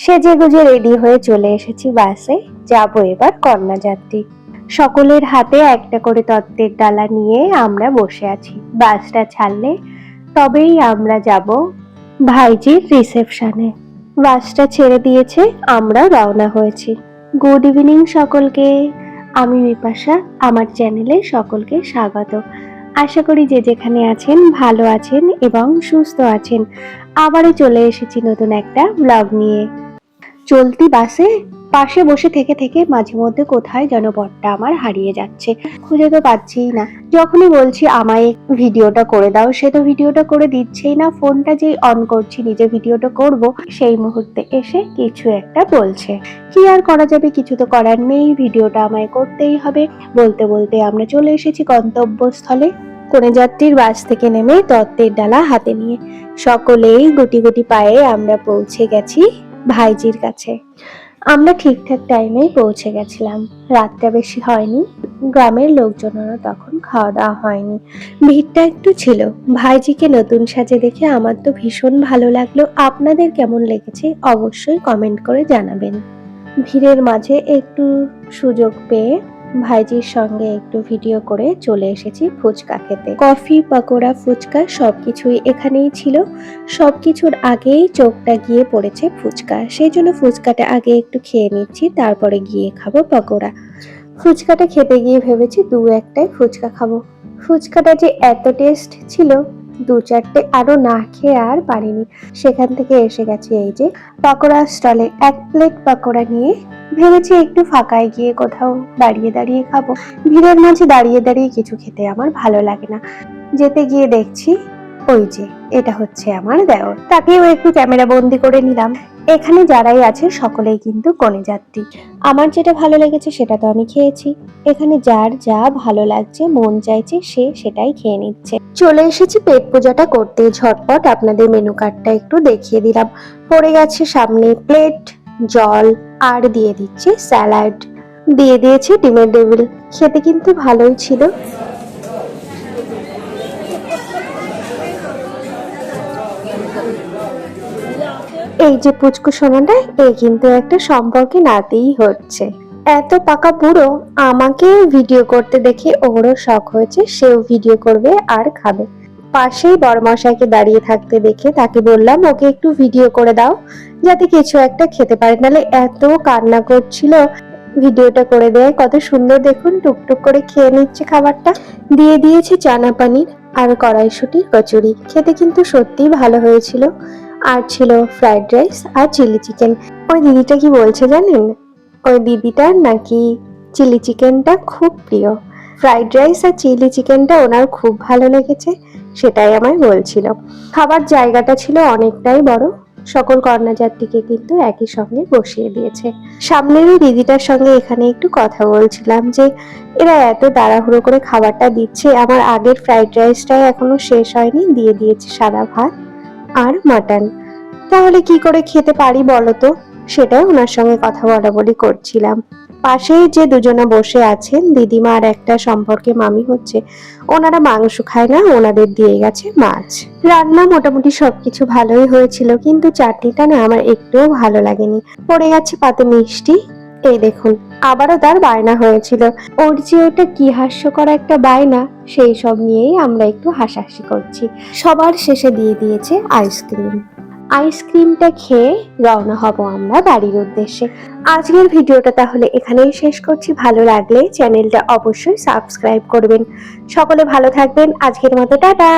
সেজে গুজে রেডি হয়ে চলে এসেছি বাসে। যাব এবার কন্যাযাত্রী সকলের হাতে একটা করে তত্ত্বের ডালা নিয়ে আমরা বসে আছি। বাসটা ছাড়লে তবেই আমরা যাব ভাইজির রিসেপশনে। বাসটা ছেড়ে দিয়েছে, আমরা রওনা হয়েছি। গুড ইভিনিং সকলকে। আমি বিপাশা, আমার চ্যানেলে সকলকে স্বাগত। আশা করি যে যেখানে আছেন ভালো আছেন এবং সুস্থ আছেন। আবারও চলে এসেছি নতুন একটা ব্লগ নিয়ে। চলতি বাসে পাশে বসে থেকে থেকে মাঝে মধ্যে কোথায় যেন বরটা আমার হারিয়ে যাচ্ছে। খুঁজে তো পাচ্ছিই না। যখনই বলছি, আমায় ভিডিওটা করে দাও, সে তো ভিডিওটা করে দিচ্ছেই না। ফোনটা যেই অন করছি, নিজে ভিডিওটা করব, সেই মুহূর্তে এসে কিছু একটা বলছে। কি আর করা যাবে? কিছু তো করার নেই। ভিডিওটা আমায় করতেই হবে। বলতে বলতে আমরা চলে এসেছি গন্তব্যস্থলে। কোনে যাত্রীর বাস থেকে নেমে তত্ত্বের ডালা হাতে নিয়ে। সকলেই গুটি গুটি পায়ে আমরা পৌঁছে গেছি। ভাইজির কাছে। আমরা ঠিকঠাক টাইমেই পৌঁছে গেছিলাম। রাতটা বেশি হয়নি। গ্রামের লোকজনেরও তখন খাওয়া দাওয়া হয়নি। ভিড়টা একটু ছিল। ভাইজিকে নতুন সাজে দেখে আমার তো ভীষণ ভালো লাগল। আপনাদের কেমন লেগেছে অবশ্যই কমেন্ট করে জানাবেন। ভিড়ের মাঝে একটু সুযোগ পেয়ে ভাইজির সঙ্গে একটু ভিডিও করে চলে এসেছি ফুচকা খেতে। কফি, পাকোড়া, ফুচকা সবকিছুই এখানেই ছিল। সবকিছুর আগেই চোখটা গিয়ে পড়েছে ফুচকা। সেই জন্য ফুচকাটা আগে একটু খেয়ে নিচ্ছি, তারপরে গিয়ে খাব পকোড়া। ফুচকাটা খেতে গিয়ে ভেবেছি দু একটাই ফুচকা খাব। ফুচকাটা যে এত টেস্ট ছিল দু চারটে আরও না খেয়ে আর পারিনি। সেখান থেকে এসে গেছি এই যে পাকোড়া স্টলে। এক প্লেট পাকোড়া নিয়ে ভেবেছি একটু ফাঁকায় গিয়ে কোথাও দাঁড়িয়ে দাঁড়িয়ে খাব। ভিড়ের মাঝে দাঁড়িয়ে দাঁড়িয়ে কিছু খেতে আমার ভালো লাগে না। যেতে গিয়ে দেখছি ওই যে, এটা হচ্ছে আমার দেওর। তাকেও একটু ক্যামেরা বন্দি করে নিলাম। এখানে যারাই আছে, সকলেই কিন্তু কনে যাত্রী আমার যেটা ভালো লেগেছে, সেটা তো আমি খেয়েছি। এখানে যার যা ভালো লাগছে, মন চাইছে, সে সেটাই খেয়ে নিচ্ছে। চলে এসেছি পেট পূজাটা করতে। ঝটপট আপনাদের মেনু কার্ডটা একটু দেখিয়ে দিলাম। পড়ে গেছে সামনে প্লেট, জল, আর দিয়ে দিচ্ছে স্যালাড। দিয়ে দিয়েছে ডিমের টেবিল। খেতে কিন্তু ভালোই ছিল। এই যে পুচকু সোনাটা এই কিন্তু একটা সম্পর্কে নাতেই হচ্ছে। এত পাকা বুড়ো, আমাকে ভিডিও করতে দেখে ওরও শখ হয়েছে, সেও ভিডিও করবে আর খাবে। পাশেই বড়মশাইকে দাঁড়িয়ে থাকতে দেখে তাকে বললাম, ওকে একটু ভিডিও করে দাও, যাতে কিছু একটা খেতে পারে। নাহলে এত কান্না করছিল, ভিডিওটা করে দেয় কত সুন্দর দেখুন, টুকটুক করে খেয়ে নিচ্ছে খাবারটা। দিয়ে দিয়েছে চানা পানির আর কড়াইশুটির কচুরি খেতে কিন্তু সত্যিই ভালো হয়েছিল। আর ছিল ফ্রাইড রাইস আর চিলি চিকেন। ওই দিদিটা কি বলছে জানেন? ওই দিদিটার নাকি চিলি চিকেনটা খুব প্রিয়। ফ্রাইড রাইস আর চিলি চিকেনটা ওনার খুব ভালো লেগেছে, সেটাই আমায় বলছিল। খাবার জায়গাটা ছিল অনেকটাই বড় সকল কর্ণাযাত্রীকে কিন্তু একই সঙ্গে বসিয়ে দিয়েছে। সামনের ওই দিদিটার সঙ্গে এখানে একটু কথা বলছিলাম যে, এরা এত তাড়াহুড়ো করে খাবারটা দিচ্ছে, আমার আগের ফ্রাইড রাইসটাই এখনও শেষ হয়নি, দিয়ে দিয়েছে সাদা ভাত আর মাটন। তাহলে কি করে খেতে পারি বলতো তো? সেটাই ওনার সঙ্গে কথা বলা বলি করছিলাম। পাশেই যে দুজনে বসে আছেন, দিদিমা আর একটা সম্পর্কে মামি হচ্ছে, ওনারা মাংস খায় না, ওনাদের দিয়ে গেছে মাছ। রান্না মোটামুটি সবকিছু ভালোই হয়েছিল, কিন্তু চাটনিটা না আমার একটুও ভালো লাগেনি। পড়ে গেছে পাতে মিষ্টি। এই দেখুন, আবারও তার বায়না হয়েছিল। ওর যে ওটা কি হাস্যকর একটা বায়না, সেই সব নিয়েই আমরা একটু হাসাহাসি করছি। সবার শেষে দিয়ে দিয়েছে আইসক্রিম। আইসক্রিমটা খেয়ে রওনা হব আমরা বাড়ির উদ্দেশ্যে। আজকের ভিডিওটা তাহলে এখানেই শেষ করছি। ভালো লাগলে চ্যানেলটা অবশ্যই সাবস্ক্রাইব করবেন। সকলে ভালো থাকবেন। আজকের মতো, টাটা!